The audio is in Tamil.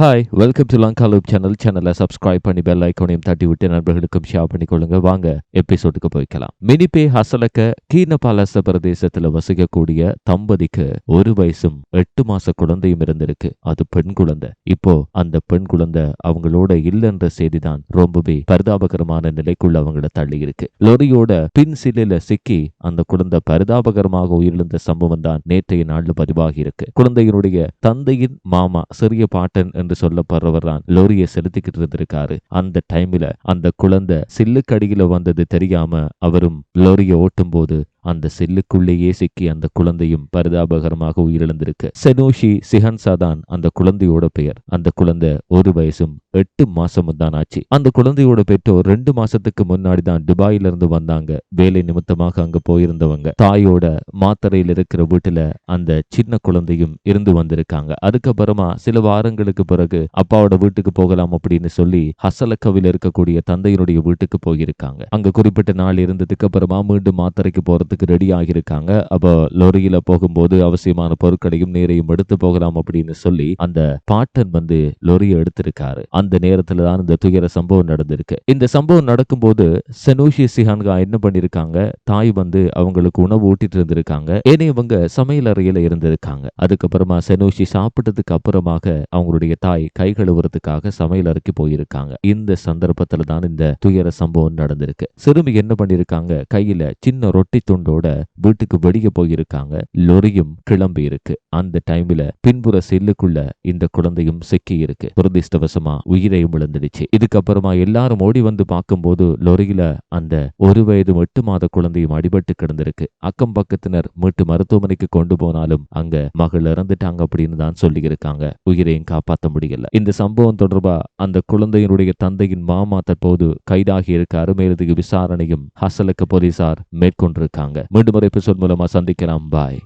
Hi welcome to Lanka loop channel சேனலை சப்ஸ்கிரைப் பண்ணி பெல் ஐக்கோனையும் தட்டி விட்டு நண்பர்களுக்கும் ஷேர் பண்ணிக்கொள்ளுங்க. வாங்க எபிசோடுக்கு போய்க்கலாம். மினிபே ஹசலக்க கீன பாலச பிரதேசத்துல வசிக்கக்கூடிய தம்பதிக்கு ஒரு வயசும் எட்டு மாச குழந்தையும் இருந்திருக்கு. அது பெண் குழந்தை. இப்போ அந்த பெண் குழந்தை அவங்களோட இல்லைன்ற செய்திதான் ரொம்பவே பரிதாபகரமான நிலைக்குள்ள அவங்கள தள்ளி இருக்கு லொரியோட பின் சிலையில சிக்கி அந்த குழந்தை பரிதாபகரமாக உயிரிழந்த சம்பவம் தான் நேற்றைய நாள்ல பதிவாகி இருக்கு குழந்தையினுடைய தந்தையின் மாமா சிறிய பாட்டன் என்று சொல்லப்படுறவர் தான் லோரியை செலுத்திக்கிட்டு இருந்திருக்காரு அந்த டைம்ல அந்த குழந்தை சில்லுக்கடியில வந்தது தெரியாம அவரும் லோரியை ஓட்டும் போது அந்த செல்லுக்குள்ளேயே சிக்கி அந்த குழந்தையும் பரிதாபகரமாக உயிரிழந்திருக்கு. செனோஷி சிஹன்சா தான் அந்த குழந்தையோட பெயர். அந்த குழந்தை ஒரு வயசும் எட்டு மாசமும் தான் ஆச்சு. அந்த குழந்தையோட பெற்றோர் ரெண்டு மாசத்துக்கு முன்னாடி தான் துபாயில இருந்து வந்தாங்க. வேலை நிமித்தமாக அங்க போயிருந்தவங்க. தாயோட மாத்தரையில் இருக்கிற வீட்டுல அந்த சின்ன குழந்தையும் இருந்து வந்திருக்காங்க. அதுக்கப்புறமா சில வாரங்களுக்கு பிறகு அப்பாவோட வீட்டுக்கு போகலாம் அப்படின்னு சொல்லி ஹசலக்கவில் இருக்கக்கூடிய தந்தையினுடைய வீட்டுக்கு போயிருக்காங்க. அங்க குறிப்பிட்ட நாள் இருந்ததுக்கு அப்புறமா மீண்டும் மாத்தரைக்கு போறது போகிறதுக்கு ரெடியாக இருக்காங்க அப்போ லொரியில போகும்போது அவசியமான பொருட்களையும் நீரையும் எடுத்து போகலாம் அப்படின்னு சொல்லி அந்த பாட்டன் வந்து லொரியை எடுத்திருக்காரு. அந்த நேரத்துல தான் இந்த துயர சம்பவம் நடந்திருக்கு. இந்த சம்பவம் நடக்கும்போது செனூஷி சிஹான்கா என்ன பண்ணிருக்காங்க? தாய் வந்து அவங்களுக்கு உணவு ஊட்டிட்டு இருந்திருக்காங்க. ஏன்னா இவங்க சமையல் அறையில இருந்திருக்காங்க. அதுக்கப்புறமா செனூஷி சாப்பிட்டதுக்கு அப்புறமாக அவங்களுடைய தாய் கை கழுவுறதுக்காக சமையல் அறைக்கு போயிருக்காங்க. இந்த சந்தர்ப்பத்துல தான் இந்த துயர சம்பவம் நடந்திருக்கு. சிறுமி என்ன பண்ணிருக்காங்க? கையில சின்ன ரொட்டி துண்டு துண்டோட வீட்டுக்கு வெடிக்க போயிருக்காங்க. லொரியும் கிளம்பி இருக்கு. அந்த டைம்ல பின்புற செல்லுக்குள்ள இந்த குழந்தையும் சிக்கி இருக்கு. துரதிருஷ்டவசமா உயிரையும் இழந்துடுச்சு இதுக்கப்புறமா எல்லாரும் ஓடி வந்து பார்க்கும்போது லொரியில அந்த ஒரு வயது எட்டு மாத குழந்தையும் அடிபட்டு கிடந்திருக்கு. அக்கம் பக்கத்தினர் மீட்டு மருத்துவமனைக்கு கொண்டு போனாலும் அங்க மகள் இறந்துட்டாங்க அப்படின்னு தான் சொல்லி இருக்காங்க உயிரையும் காப்பாற்ற முடியல. இந்த சம்பவம் தொடர்பா அந்த குழந்தையினுடைய தந்தையின் மாமா தற்போது கைதாகி இருக்காரு மேலதிக விசாரணையும் ஹசலக்க போலீசார் மேற்கொண்டிருக்காங்க. மீண்டும் ஒரு எபிசோட் மூலமா சந்திக்கலாம். பாய்